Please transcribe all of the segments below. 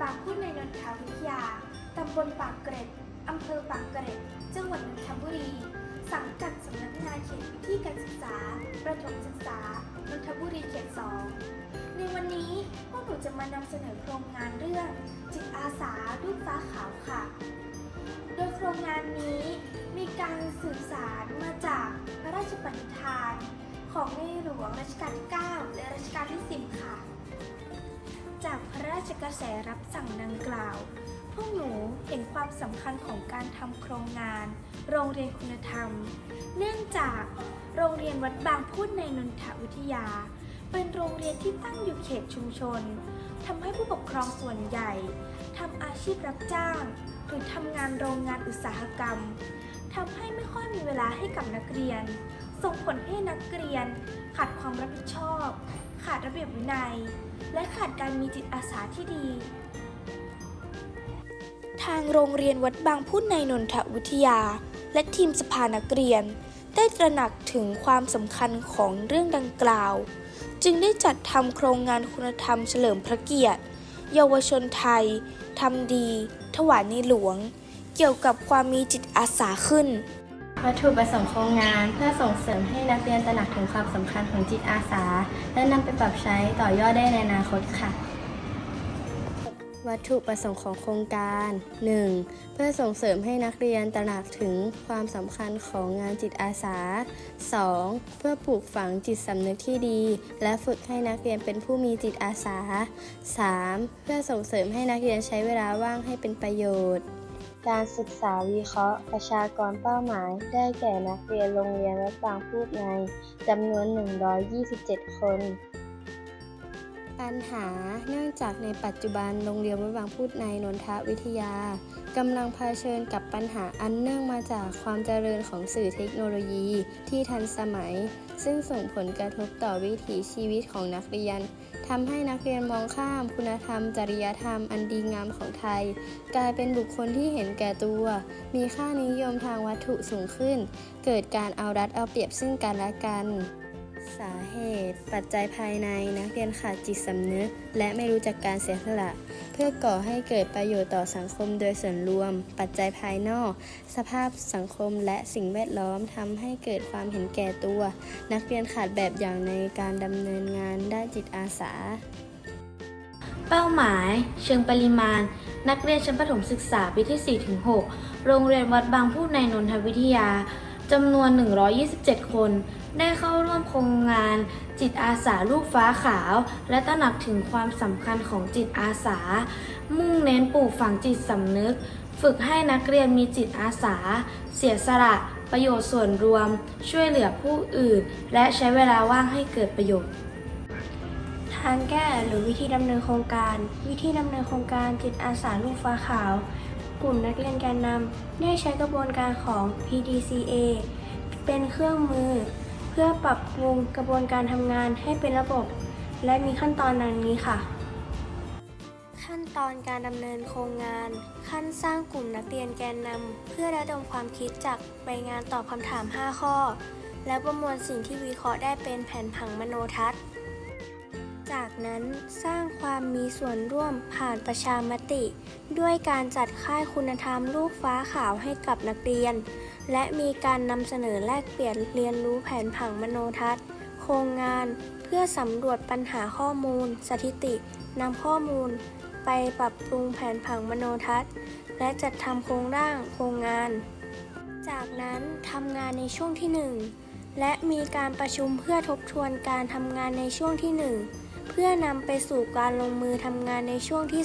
ปางพุทธในนนทวิทยา ตำบลปากเกร็ด อำเภอปากเกร็ด จังหวัดนนทบุรี สังกัดสำนักงานเขตพื้นที่การศึกษา ประถมศึกษานนทบุรีเขตสองในวันนี้พวกหนูจะมานำเสนอโครงงานเรื่อง จิตอาสาลูกฟ้าขาวค่ะ โดยโครงงานนี้มีการสื่อสารมาจากพระราชปณิธาน ของในหลวงรัชกาลที่ 9 และรัชกาลที่ 10 ค่ะ จากพระราชกระแสรับสั่งดังกล่าว พวกหนูเห็นความสำคัญของการทำโครงงาน โรงเรียนคุณธรรม เนื่องจากโรงเรียนวัดบางพูดในนนทวิทยา เป็นโรงเรียนที่ตั้งอยู่เขตชุมชนทำให้ผู้ปกครองส่วนใหญ่ทำอาชีพรับจ้าง หรือทำงานโรงงานอุตสาหกรรมทำให้ไม่ค่อยมีเวลาให้กับนักเรียน ส่งผลให้นักเรียนขาดความรับผิดชอบ ขาดระเบียบวินัย และขาดการมีจิตอาสาที่ดี ทางโรงเรียนวัดบางพูดในนนทวิทยา และทีมสภานักเรียน ได้ตระหนักถึงความสำคัญของเรื่องดังกล่าว จึงได้จัดทำโครงงานคุณธรรมเฉลิมพระเกียรติ เยาวชนไทยทำดี ถวายในหลวง เกี่ยวกับความมีจิตอาสาขึ้น วัตถุประสงค์โครงงาน เพื่อส่งเสริมให้นักเรียนตระหนักถึงความสำคัญของจิตอาสา และนำไปปรับใช้ต่อยอดได้ในอนาคตค่ะ วัตถุประสงค์ของโครงการ 1. เพื่อส่งเสริมให้นักเรียนตระหนักถึงความสำคัญของงานจิตอาสา 2. เพื่อปลูกฝังจิตสำนึกที่ดี และฝึกให้นักเรียนเป็นผู้มีจิตอาสา 3. เพื่อส่งเสริมให้นักเรียนใช้เวลาว่างให้เป็นประโยชน์ การศึกษาวิเคราะห์ ประชากรเป้าหมาย ได้แก่นักเรียนโรงเรียนวัดบางพูดในจำนวน 127 คน ปัญหาเนื่องจากในปัจจุบันโรงเรียนวัดบางพูดในนนทวิทยากำลังเผชิญกับปัญหาอันเนื่องมาจากความเจริญของสื่อเทคโนโลยีที่ทันสมัย ซึ่งส่งผลกระทบต่อวิถีชีวิตของนักเรียนทำให้นักเรียนมองข้ามคุณธรรม จริยธรรมอันดีงามของไทย กลายเป็นบุคคลที่เห็นแก่ตัว มีค่านิยมทางวัตถุสูงขึ้น เกิดการเอารัดเอาเปรียบซึ่งกันและกัน สาเหตุ ปัจจัยภายในนักเรียนขาดจิตสำนึก และไม่รู้จักการเสียสละ เพื่อก่อให้เกิดประโยชน์ต่อสังคมโดยส่วนรวม ปัจจัยภายนอก สภาพสังคมและสิ่งแวดล้อมทำให้เกิดความเห็นแก่ตัว นักเรียนขาดแบบอย่างในการดำเนินงานด้านจิตอาสา เป้าหมาย เชิงปริมาณ นักเรียนชั้นประถมศึกษาปีที่4-6 โรงเรียนวัดบางพูดในนนทวิทยา จำนวน 127 คน ได้เข้าร่วมโครงงาน จิตอาสาลูกฟ้าขาว และตระหนักถึงความสำคัญของจิตอาสา มุ่งเน้นปลูกฝังจิตสำนึก ฝึกให้นักเรียนมีจิตอาสา เสียสละ ประโยชน์ส่วนรวม ช่วยเหลือผู้อื่น และใช้เวลาว่างให้เกิดประโยชน์ทางแก้หรือวิธีดำเนินโครงการ วิธีดำเนินโครงการจิตอาสาลูกฟ้าขาว กลุ่มนักเรียนแกนนำได้ใช้กระบวนการของ PDCA เป็นเครื่องมือ เพื่อปรับปรุงกระบวนการทำงานให้เป็นระบบ และมีขั้นตอนดังนี้ค่ะ ขั้นตอนการดำเนินโครงงาน ขั้นสร้างกลุ่มนักเรียนแกนนำเพื่อระดมความคิดจากใบงานตอบคำถาม 5 ข้อ และประมวลสิ่งที่วิเคราะห์ได้เป็นแผนผังมโนทัศน์ นั้นสร้างความมีส่วนร่วมผ่านประชามติ ด้วยการจัดค่ายคุณธรรมลูกฟ้าขาวให้กับนักเรียน และมีการนำเสนอแลกเปลี่ยนเรียนรู้แผนผังมโนทัศน์ โครงงาน เพื่อสำรวจปัญหาข้อมูล สถิตินำข้อมูล ไปปรับปรุงแผนผังมโนทัศน์ และจัดทำโครงร่างโครงงาน จากนั้นทำงานในช่วงที่ 1 และมีการประชุมเพื่อทบทวนการทำงานในช่วงที่ 1 เพื่อนำไปสู่การลงมือทำงานในช่วงที่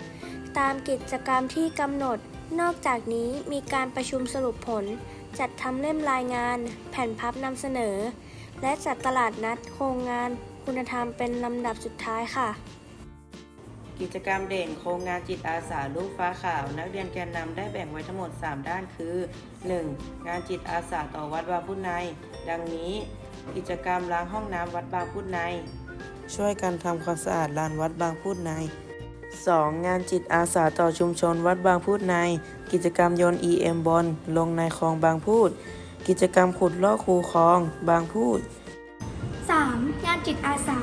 2 ตามกิจกรรมที่กำหนด นอกจากนี้มีการประชุมสรุปผล จัดทำเล่มรายงาน แผ่นพับนำเสนอ และจัดตลาดนัดโครงงานคุณธรรมเป็นลำดับสุดท้ายค่ะ กิจกรรมเด่นโครงงานจิตอาสาลูกฟ้าขาว นักเรียนแกนนำได้แบ่งไว้ทั้งหมด 3 ด้านคือ 1. งานจิตอาสาต่อวัดบางพุทธใน ดังนี้ กิจกรรมล้างห้องน้ำวัดบางพุทธใน ช่วยกันทำความสะอาดลานวัดบางพุทธใน 2. งานจิตอาสาต่อชุมชนวัดบางพูดใน กิจกรรมโยน EM บอลลงในคลองบางพูด กิจกรรมขุดลอกคูคลองบางพูด 3. งานจิตอาสา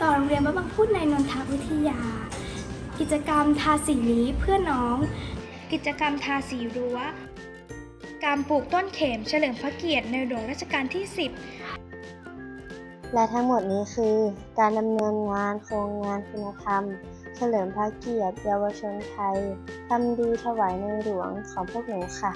ต่อโรงเรียนวัดบางพูดในนนทวิทยา กิจกรรมทาสีนี้เพื่อน้อง กิจกรรมทาสีรั้วการปลูกต้นเข็มเฉลิมพระเกียรติในหลวงรัชกาลที่ 10 และทั้งหมดนี้คือการดำเนินงานโครงงานคุณธรรม เฉลิมพระเกียรติเยาวชนไทยทำดีถวายในหลวงของพวกหนูค่ะ